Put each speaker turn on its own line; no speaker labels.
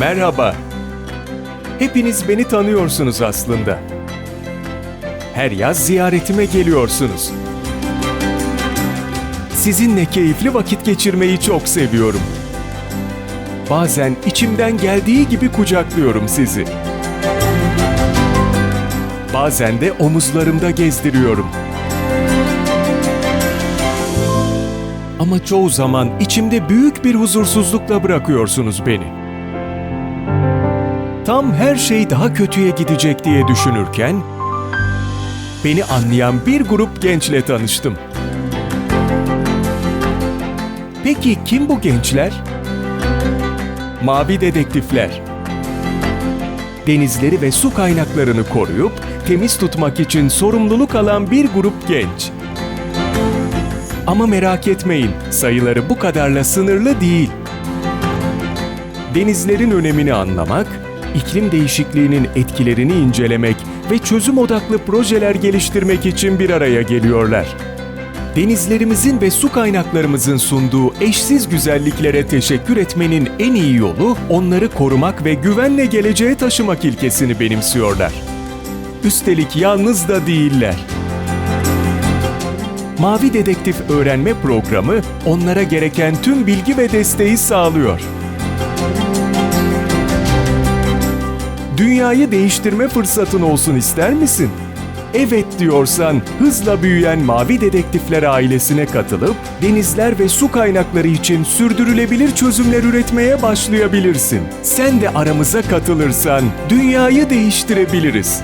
Merhaba. Hepiniz beni tanıyorsunuz aslında. Her yaz ziyaretime geliyorsunuz. Sizinle keyifli vakit geçirmeyi çok seviyorum. Bazen içimden geldiği gibi kucaklıyorum sizi. Bazen de omuzlarımda gezdiriyorum. Ama çoğu zaman içimde büyük bir huzursuzlukla bırakıyorsunuz beni. Tam her şey daha kötüye gidecek diye düşünürken beni anlayan bir grup gençle tanıştım. Peki kim bu gençler? Mavi dedektifler. Denizleri ve su kaynaklarını koruyup temiz tutmak için sorumluluk alan bir grup genç. Ama merak etmeyin, sayıları bu kadarla sınırlı değil. Denizlerin önemini anlamak, iklim değişikliğinin etkilerini incelemek ve çözüm odaklı projeler geliştirmek için bir araya geliyorlar. Denizlerimizin ve su kaynaklarımızın sunduğu eşsiz güzelliklere teşekkür etmenin en iyi yolu onları korumak ve güvenle geleceğe taşımak ilkesini benimsiyorlar. Üstelik yalnız da değiller. Mavi Dedektif Öğrenme Programı onlara gereken tüm bilgi ve desteği sağlıyor. Dünyayı değiştirme fırsatın olsun ister misin? Evet diyorsan hızla büyüyen Mavi Dedektifler ailesine katılıp denizler ve su kaynakları için sürdürülebilir çözümler üretmeye başlayabilirsin. Sen de aramıza katılırsan dünyayı değiştirebiliriz.